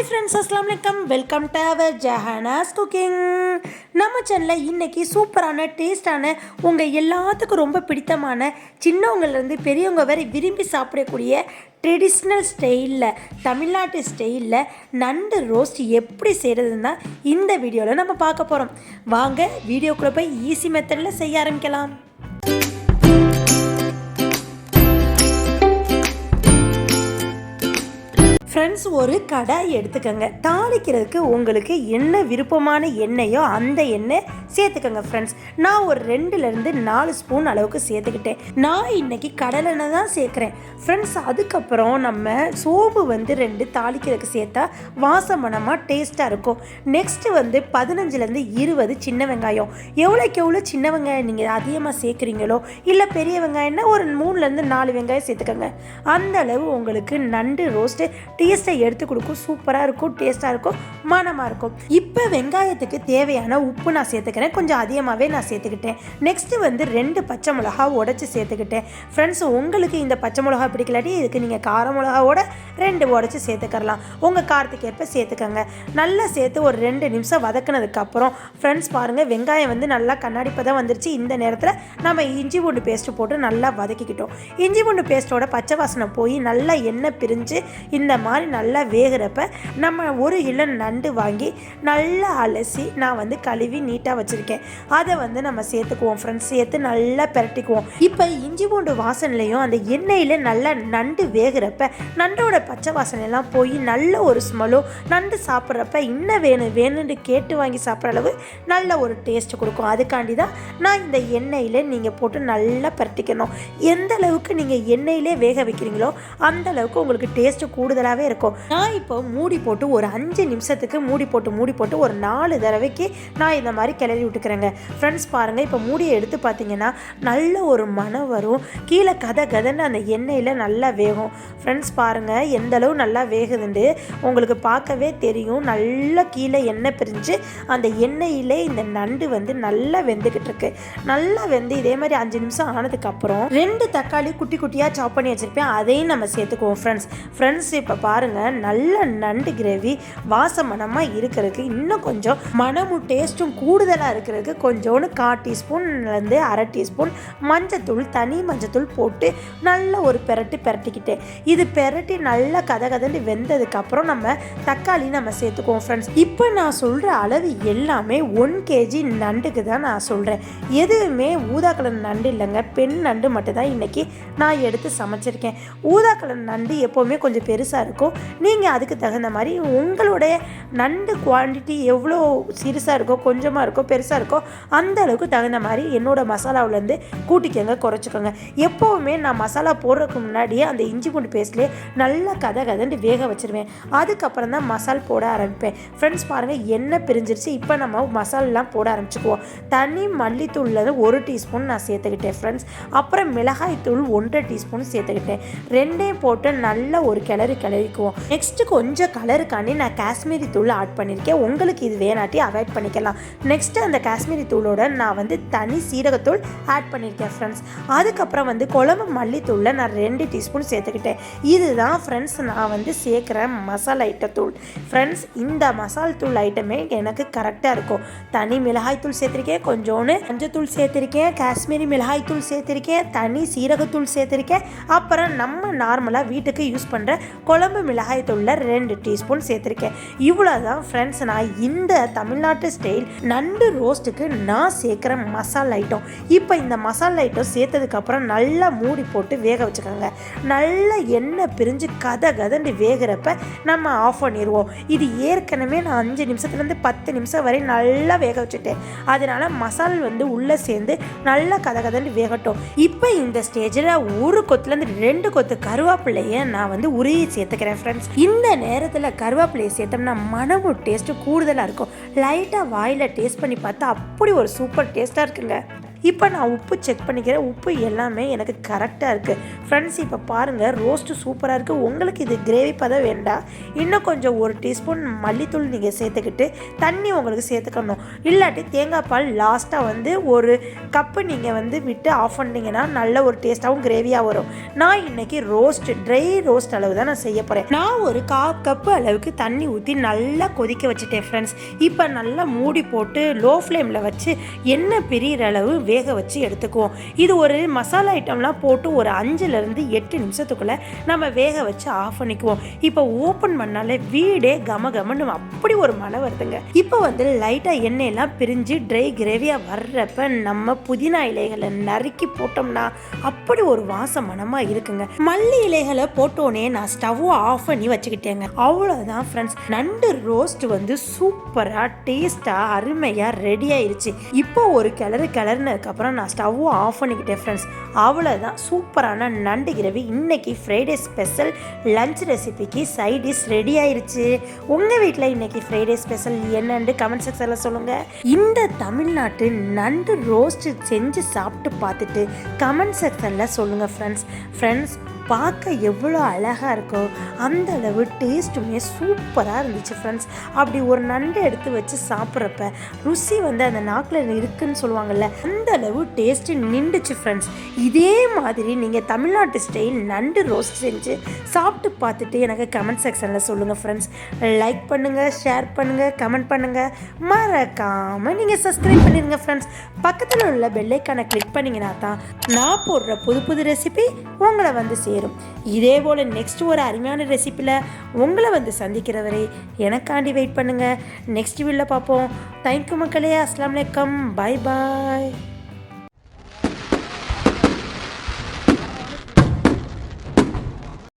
Hi friends அஸ்லாம் வலைக்கம் welcome to our Jahana's cooking நம்ம சேனலில் இன்றைக்கி சூப்பரான டேஸ்டான உங்கள் எல்லாத்துக்கும் ரொம்ப பிடித்தமான சின்னவங்கள்லேருந்து பெரியவங்க வரை விரும்பி சாப்பிடக்கூடிய ட்ரெடிஷ்னல் ஸ்டைலில் தமிழ்நாட்டு ஸ்டைலில் நண்டு ரோஸ்ட் எப்படி செய்கிறதுன்னா இந்த வீடியோவில் நம்ம பார்க்க போகிறோம் வாங்க வீடியோக்குள்ளே போய் ஈஸி மெத்தடில் செய்ய ஆரம்பிக்கலாம். ஃப்ரெண்ட்ஸ் ஒரு கடாய் எடுத்துக்கோங்க. தாளிக்கிறதுக்கு உங்களுக்கு என்ன விருப்பமான எண்ணெயோ அந்த எண்ணெய் சேர்த்துக்கோங்க ஃப்ரெண்ட்ஸ் நான் ஒரு ரெண்டுலேருந்து நாலு ஸ்பூன் அளவுக்கு சேர்த்துக்கிட்டேன். நான் இன்னைக்கு கடலெண்ணெய் தான் சேர்க்குறேன். ஃப்ரெண்ட்ஸ் அதுக்கப்புறம் நம்ம சோம்பு வந்து ரெண்டு தாளிக்கிறதுக்கு சேர்த்தா வாசமனமாக டேஸ்ட்டாக இருக்கும். நெக்ஸ்ட்டு வந்து பதினஞ்சுலேருந்து இருபது சின்ன வெங்காயம். எவ்வளோக்கு எவ்வளோ சின்ன வெங்காயம் நீங்கள் அதிகமாக சேர்க்குறீங்களோ இல்லை பெரிய வெங்காயம்னா ஒரு மூணுலேருந்து நாலு வெங்காயம் சேர்த்துக்கோங்க. அந்த அளவு உங்களுக்கு நண்டு ரோஸ்ட்டு டேஸ்ட்டை எடுத்து கொடுக்கும். சூப்பராக இருக்கும் டேஸ்ட்டாக இருக்கும் மனமாக இருக்கும். இப்போ வெங்காயத்துக்கு தேவையான உப்பு நான் சேர்த்துக்கிறேன். கொஞ்சம் அதிகமாகவே நான் சேர்த்துக்கிட்டேன். நெக்ஸ்ட்டு வந்து ரெண்டு பச்சை மிளகா உடச்சி சேர்த்துக்கிட்டேன். ஃப்ரெண்ட்ஸ் உங்களுக்கு இந்த பச்சை மிளகா பிடிக்கலாட்டி இதுக்கு நீங்கள் கார மிளகாவோட ரெண்டு உடச்சி சேர்த்துக்கலாம் உங்கள் காரத்துக்கு ஏற்ப சேர்த்துக்கோங்க. நல்லா சேர்த்து ஒரு ரெண்டு நிமிஷம் வதக்குனதுக்கப்புறம் ஃப்ரெண்ட்ஸ் பாருங்கள் வெங்காயம் வந்து நல்லா கண்ணாடி தான் வந்துருச்சு. இந்த நேரத்தில் நம்ம இஞ்சி பூண்டு பேஸ்ட்டு போட்டு நல்லா வதக்கிக்கிட்டோம். இஞ்சி பூண்டு பேஸ்ட்டோட பச்சை வாசனை போய் நல்லா எண்ணெய் பிரிஞ்சு இந்த மாதிரி நல்லா வேகிறப்ப நம்ம ஒரு கிலோ நண்டு வாங்கி நல்லா அலசி நான் வந்து கழுவி நீட்டாக வச்சுருக்கேன். அதை வந்து நம்ம சேர்த்துக்குவோம் ஃப்ரெண்ட்ஸ் சேர்த்து நல்லா பிரட்டிக்குவோம். இப்போ இஞ்சி பூண்டு வாசனைலையும் அந்த எண்ணெயில் நல்லா நண்டு வேகிறப்ப நண்டோட பச்சை வாசனையெல்லாம் போய் நல்ல ஒரு ஸ்மெல்லும் நண்டு சாப்பிட்றப்ப இன்னும் வேணும் வேணும்னு கேட்டு வாங்கி சாப்பிட்ற அளவு நல்ல ஒரு டேஸ்ட் கொடுக்கும். அதுக்காண்டி தான் நான் இந்த எண்ணெயில் நீங்கள் போட்டு நல்லா பிரட்டிக்கணும். எந்த அளவுக்கு நீங்கள் எண்ணெயிலே வேக வைக்கிறீங்களோ அந்த அளவுக்கு உங்களுக்கு டேஸ்ட்டு கூடுதலாகவே இருக்கும். நான் இப்போ மூடி போட்டு ஒரு அஞ்சு நிமிஷத்துக்கு மூடி போட்டு மூடி போட்டு ஒரு நாலு தடவைக்கு நான் இந்த மாதிரி கிளறி விட்டுக்கிறேங்க. ஃப்ரெண்ட்ஸ் பாருங்கள் இப்போ மூடியை எடுத்து பார்த்தீங்கன்னா நல்ல ஒரு மனம் வரும். கீழே கதை கதைன்னு அந்த எண்ணெயில் நல்லா வேகும். ஃப்ரெண்ட்ஸ் பாருங்கள் எந்தளவு நல்லா வேகுதுண்டு. உங்களுக்கு பார்க்கவே தெரியும். நல்லா கீழே எண்ணெய் பிரிஞ்சு அந்த எண்ணெயிலே இந்த நண்டு வந்து நல்லா வெந்துக்கிட்டு இருக்கு நல்லா வெந்து இதே மாதிரி அஞ்சு நிமிஷம் ஆனதுக்கப்புறம் ரெண்டு தக்காளி குட்டி குட்டியாக சாப் பண்ணி வச்சுருப்பேன். அதையும் நம்ம சேர்த்துக்குவோம் ஃப்ரெண்ட்ஸ் ஃப்ரெண்ட்ஸ் இப்போ பாருங்கள் நல்ல நண்டு கிரேவி வாசமனமாக இருக்கிறதுக்கு இன்னும் கொஞ்சம் மனமும் டேஸ்ட்டும் கூடுதலாக இருக்கிறதுக்கு கொஞ்சோண்டு கால் டீஸ்பூன்லேருந்து அரை டீஸ்பூன் மஞ்சத்தூள் தனி மஞ்சத்தூள் போட்டு நல்ல ஒரு பெரட்டு பெரட்டிக்கிட்டேன் இது பெரட்டி நல்லா கதை கதண்டு வெந்ததுக்கப்புறம் நம்ம தக்காளி நம்ம சேர்த்துக்குவோம் ஃப்ரெண்ட்ஸ் இப்போ நான் சொல்கிற அளவு எல்லாமே ஒன் கேஜி நண்டுக்கு தான் நான் சொல்கிறேன் எதுவுமே ஊதா கலர் நண்டு இல்லைங்க. பெண் நண்டு மட்டும்தான் இன்றைக்கி நான் எடுத்து சமைச்சிருக்கேன். ஊதா கலர் நண்டு எப்போவுமே கொஞ்சம் பெருசாக இருக்கும். நீங்கள் அதுக்கு தகுந்த மாதிரி உங்களுடைய நண்டு குவான்டிட்டி எவ்வளோ சிறுசாக இருக்கோ கொஞ்சமாக இருக்கோ பெருசாக இருக்கோ அந்த அளவுக்கு தகுந்த மாதிரி என்னோட மசாலாவிலேருந்து கூட்டிக்கோங்க குறைச்சிக்கோங்க. எப்போவுமே நான் மசாலா போடுறதுக்கு முன்னாடியே அந்த இஞ்சி பூண்டு பேஸ்ட்லேயே நல்லா கதை கதைன்னு வேக வச்சுருவேன். அதுக்கப்புறம் தான் மசால் போட ஆரம்பிப்பேன். ஃப்ரெண்ட்ஸ் பாருங்கள் எண்ணெய் பிரிஞ்சிருச்சு. இப்போ நம்ம மசாலெலாம் போட ஆரம்பிச்சுக்குவோம். தனி மல்லித்தூளில் ஒரு டீஸ்பூன் நான் சேர்த்துக்கிட்டேன் ஃப்ரெண்ட்ஸ் அப்புறம் மிளகாய் தூள் ஒன்றரை டீஸ்பூன் சேர்த்துக்கிட்டேன். ரெண்டையும் போட்டு நல்லா ஒரு கிளறி கிளறிக்குவோம் நெக்ஸ்ட்டு கொஞ்சம் கலருக்காண்டி நான் காஷ்மீரி தூள் ஆட் பண்ணியிருக்கேன் உங்களுக்கு இது வேணாட்டி அவாய்ட் பண்ணிக்கலாம். நெக்ஸ்ட்டு அந்த காஷ்மீரி தூளோட நான் வந்து தனி சீரகத்தூள் ஆட் பண்ணியிருக்கேன் ஃப்ரெண்ட்ஸ் அதுக்கப்புறம் வந்து குழம்பு மல்லித்தூளில் நான் ரெண்டு டீஸ்பூன் சேர்த்துக்கிட்டேன். இதுதான் ஃப்ரெண்ட்ஸ் நான் வந்து சேர்க்குற மசாலா ஐட்டத்தூள் ஃப்ரெண்ட்ஸ் இந்த மசால் தூள் ஐட்டமே எனக்கு கரெக்டாக இருக்கும். தனி மிளகாய் தூள் சேர்த்துருக்கேன். கொஞ்சோன்னு மஞ்சத்தூள் சேர்த்துருக்கேன். காஷ்மீரி மிளகாய் தூள் சேர்த்துருக்கேன். தனி சீரகத்தூள் சேர்த்துருக்கேன். அப்புறம் நம்ம நார்மலாக வீட்டுக்கு யூஸ் பண்ணுற குழம்பு மிளகாய் தூளில் ரெண்டு டீஸ்பூன் சேர்த்துருக்கேன். இவ்வளோ தான் ஃப்ரெண்ட்ஸ் நான் இந்த தமிழ்நாட்டு ஸ்டைல் நண்டு ரோஸ்ட்டுக்கு நான் சேர்க்குற மசாலா ஐட்டம் இப்போ இந்த மசாலா ஐட்டம் சேர்த்ததுக்கப்புறம் நல்லா மூடி போட்டு வேக வச்சுக்கோங்க. நல்லா எண்ணெய் பிரிஞ்சு கதை கதண்டு வேகிறப்ப நம்ம ஆஃப் பண்ணிடுவோம் இது ஏற்கனவே நான் அஞ்சு நிமிஷத்துலேருந்து பத்து நிமிஷம் வரை நல்லா வேக வச்சுட்டேன். அதனால் மசால் வந்து உள்ளே சேர்ந்து நல்லா கதை கதண்டு வேகட்டும். இப்போ இந்த ஸ்டேஜில் ஒரு கொத்துலேருந்து ரெண்டு கொத்து கருவேப்பிள்ளையை நான் வந்து உருகி சேர்த்துக்கிறேன். ஃப்ரெண்ட்ஸ் இந்த நேரத்தில் கருவேப்பிலையை சேர்த்தோம்னா மனமும் டேஸ்ட்டு கூடுதலாக இருக்கும். லைட்டாக வாயில் டேஸ்ட் பண்ணி பார்த்தா அப்படி ஒரு சூப்பர் டேஸ்ட்டாக இருக்குங்க. இப்போ நான் உப்பு செக் பண்ணிக்கிறேன். உப்பு எல்லாமே எனக்கு கரெக்டாக இருக்குது ஃப்ரெண்ட்ஸ் இப்போ பாருங்கள் ரோஸ்ட்டு சூப்பராக இருக்குது உங்களுக்கு இது கிரேவி பதம் வேண்டாம். இன்னும் கொஞ்சம் ஒரு டீஸ்பூன் மல்லித்தூள் நீங்கள் சேர்த்துக்கிட்டு தண்ணி உங்களுக்கு சேர்த்துக்கணும். இல்லாட்டி தேங்காய் பால் லாஸ்ட்டாக வந்து ஒரு கப்பு நீங்கள் வந்து விட்டு ஆஃப் பண்ணிங்கன்னா நல்ல ஒரு டேஸ்ட்டாகவும் கிரேவியாக வரும். நான் இன்னைக்கு ரோஸ்ட் ட்ரை ரோஸ்ட் அளவு தான் நான் செய்ய போகிறேன் நான் ஒரு கா கப்பு அளவுக்கு தண்ணி ஊற்றி நல்லா கொதிக்க வச்சுட்டேன் ஃப்ரெண்ட்ஸ் இப்போ நல்லா மூடி போட்டு லோ ஃப்ளேமில் வச்சு எண்ணெய் பெரிய அளவு வேக வச்சு எடுத்துக்குவோம். இது ஒரு மசாலா ஐட்டம்லாம் போட்டு ஒரு அஞ்சுலேருந்து எட்டு நிமிஷத்துக்குள்ளே நம்ம வேக வச்சு ஆஃப் பண்ணிக்குவோம். இப்போ ஓப்பன் பண்ணாலே வீடே கம கமன்னு அப்படி ஒரு மனம் வருதுங்க. இப்போ வந்து லைட்டாக எண்ணெயெல்லாம் பிரிஞ்சு ட்ரை கிரேவியாக வர்றப்ப நம்ம புதினா இலைகளை நறுக்கி போட்டோம்னா அப்படி ஒரு வாச மனமாக இருக்குங்க. மல்லி இலைகளை போட்டோன்னே நான் ஸ்டவ்வை ஆஃப் பண்ணி வச்சுக்கிட்டேங்க. அவ்வளோதான் ஃப்ரெண்ட்ஸ் நண்டு ரோஸ்ட் வந்து சூப்பராக டேஸ்ட்டாக அருமையாக ரெடி ஆயிருச்சு. இப்போ ஒரு கிளறு அதுக்கப்புறம் நான் ஸ்டவ்வும் ஆஃப் பண்ணிக்கிட்டேன் ஃப்ரெண்ட்ஸ் அவ்வளோதான் சூப்பரான நண்டு கிரவி. இன்றைக்கி ஃப்ரைடே ஸ்பெஷல் லஞ்ச் ரெசிபிக்கு சைட் டிஷ் ரெடி ஆயிடுச்சு உங்கள் வீட்டில் இன்றைக்கி ஃப்ரைடே ஸ்பெஷல் என்னன்னு கமெண்ட் செக்ஷனில் சொல்லுங்கள் இந்த தமிழ்நாட்டு நண்டு ரோஸ்ட் செஞ்சு சாப்பிட்டு பார்த்துட்டு கமெண்ட் செக்ஷனில் சொல்லுங்கள் ஃப்ரெண்ட்ஸ் ஃப்ரெண்ட்ஸ் பார்க்க எவ்வளோ அழகாக இருக்கோ அந்த அளவு டேஸ்ட்டுமே சூப்பராக இருந்துச்சு ஃப்ரெண்ட்ஸ் அப்படி ஒரு நண்டு எடுத்து வச்சு சாப்பிட்றப்ப ருசி வந்து அந்த நாக்கில் இருக்குன்னு சொல்லுவாங்கல்ல அந்த அளவு டேஸ்ட்டு நின்றுச்சு ஃப்ரெண்ட்ஸ் இதே மாதிரி நீங்கள் தமிழ்நாட்டு ஸ்டைல் நண்டு ரோஸ்ட் செஞ்சு சாப்பிட்டு பார்த்துட்டு எனக்கு கமெண்ட் செக்ஷனில் சொல்லுங்கள் ஃப்ரெண்ட்ஸ் லைக் பண்ணுங்கள் ஷேர் பண்ணுங்கள் கமெண்ட் பண்ணுங்கள் மறக்காமல் நீங்கள் சப்ஸ்கிரைப் பண்ணிடுங்க ஃப்ரெண்ட்ஸ் பக்கத்தில் உள்ள பெல்லைக்கான கிளிக் பண்ணிங்கன்னா தான் நான் போடுற புது புது ரெசிபி உங்களை வந்து சேரும். இதே போல் நெக்ஸ்ட் ஒரு அருமையான ரெசிப்பியில் உங்களை வந்து சந்திக்கிற வரை எனக்காண்டி வெயிட் பண்ணுங்கள் நெக்ஸ்ட் வீடியோவில் பார்ப்போம். தேங்க்யூ மக்களே. அஸ்லாம் வலைக்கம் பாய் பாய்